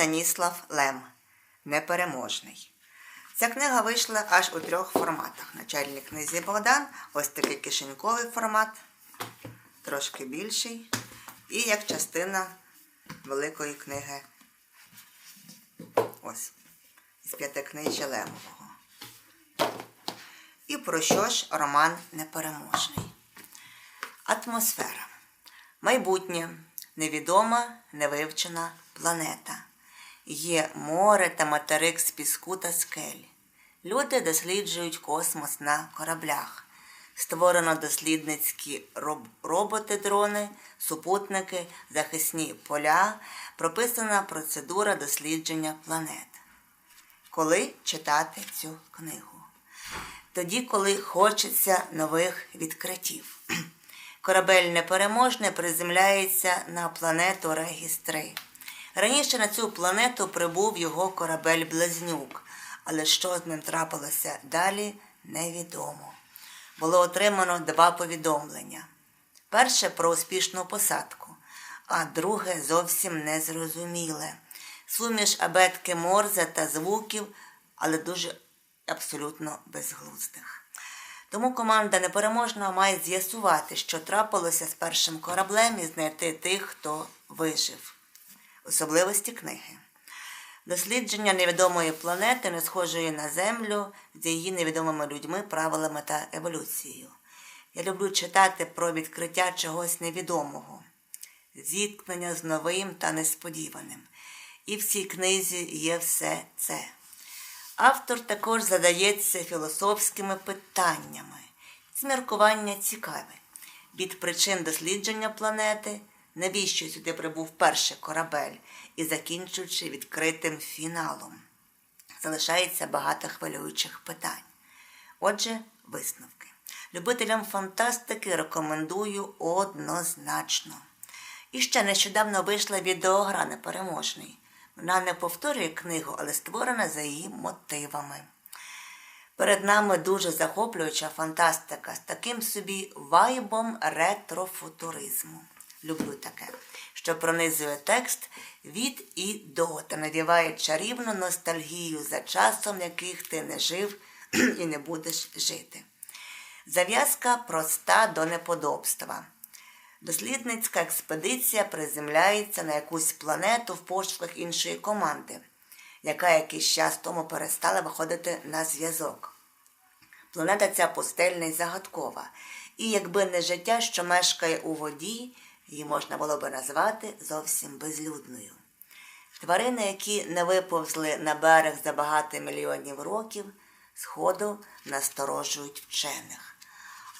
Станіслав Лем Непереможний. Ця книга вийшла аж у трьох форматах. Начальник книзі Богдан, ось такий кишеньковий формат, трошки більший, і як частина великої книги. Ось, із п'ятикнижжя Лемового. І про що ж роман Непереможний? Атмосфера. Майбутнє невідома, невивчена планета. Є море та материк з піску та скель. Люди досліджують космос на кораблях. Створено дослідницькі роб- роботи-дрони, супутники, захисні поля, прописана процедура дослідження планет. Коли читати цю книгу? Тоді, коли хочеться нових відкриттів. Корабель непереможний приземляється на планету Регіс 3. Раніше на цю планету прибув його корабель Близнюк, але що з ним трапилося далі, невідомо. Було отримано два повідомлення. Перше про успішну посадку, а друге зовсім незрозуміле. Суміш абетки Морзе та звуків, але дуже абсолютно безглуздих. Тому команда непереможна має з'ясувати, що трапилося з першим кораблем і знайти тих, хто вижив. Особливості книги. Дослідження невідомої планети, не схожої на Землю, з її невідомими людьми, правилами та еволюцією. Я люблю читати про відкриття чогось невідомого, зіткнення з новим та несподіваним. І в цій книзі є все це. Автор також задається філософськими питаннями. Зміркування цікаве. Від причин дослідження планети, навіщо сюди прибув перший корабель, і закінчуючи відкритим фіналом. Залишається багато хвилюючих питань. Отже, висновки. Любителям фантастики рекомендую однозначно. І ще нещодавно вийшла відеогра непереможний. Вона не повторює книгу, але створена за її мотивами. Перед нами дуже захоплююча фантастика з таким собі вайбом ретрофутуризму. Люблю таке, що пронизує текст від і до та надіває чарівну ностальгію за часом, яких ти не жив і не будеш жити. Зав'язка проста до неподобства. Дослідницька експедиція приземляється на якусь планету в пошуках іншої команди, яка якийсь час тому перестала виходити на зв'язок. Планета ця пустельна і загадкова, і якби не життя, що мешкає у воді, її можна було би назвати зовсім безлюдною. Тварини, які не виповзли на берег за багато мільйонів років, сходу насторожують вчених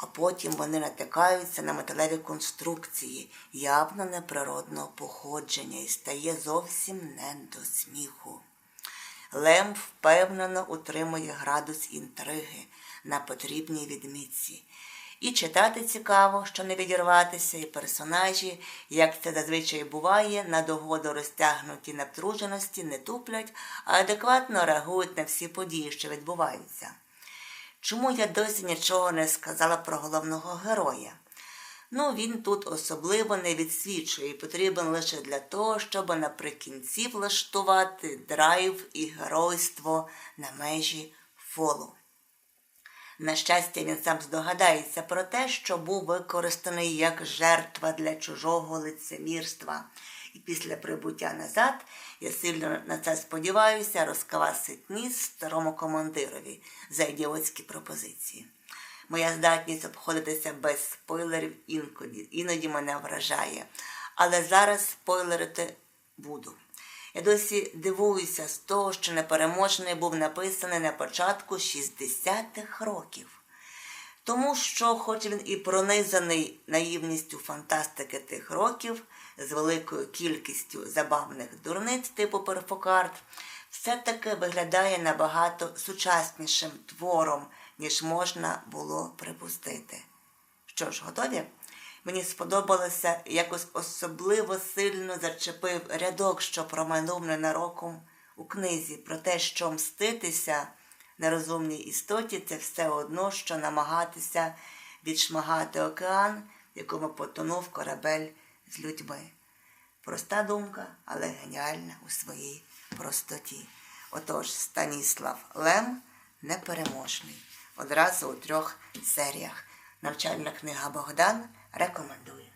а потім вони натикаються на металеві конструкції явно неприродного походження і стає зовсім не до сміху. Лем впевнено утримує градус інтриги на потрібній відмітці. І читати цікаво, що не відірватися, і персонажі, як це зазвичай буває, на догоду розтягнуті напруженості не туплять, а адекватно реагують на всі події, що відбуваються. Чому я досі нічого не сказала про головного героя? Ну, він тут особливо не відсвічує і потрібен лише для того, щоб наприкінці влаштувати драйв і геройство на межі фолу. На щастя, він сам здогадається про те, що був використаний як жертва для чужого лицемірства. І після прибуття назад, я сильно на це сподіваюся, розкавасить ніс старому командирові за ідіотські пропозиції. Моя здатність обходитися без спойлерів інкоді, іноді мене вражає. Але зараз спойлерити буду. Я досі дивуюся з того, що непереможний був написаний на початку 60-х років. Тому що, хоч він і пронизаний наївністю фантастики тих років, з великою кількістю забавних дурниць типу перфокарт, все-таки виглядає набагато сучаснішим твором, ніж можна було припустити. Що ж, готові? Мені сподобалося якось особливо сильно зачепив рядок, що промайнув ненароком у книзі, про те, що мститися нерозумній істоті це все одно, що намагатися відшмагати океан, в якому потонув корабель з людьми. Проста думка, але геніальна у своїй простоті. Отож, Станіслав Лем непереможний. Одразу у трьох серіях. Навчальна книга Богдан рекомендує.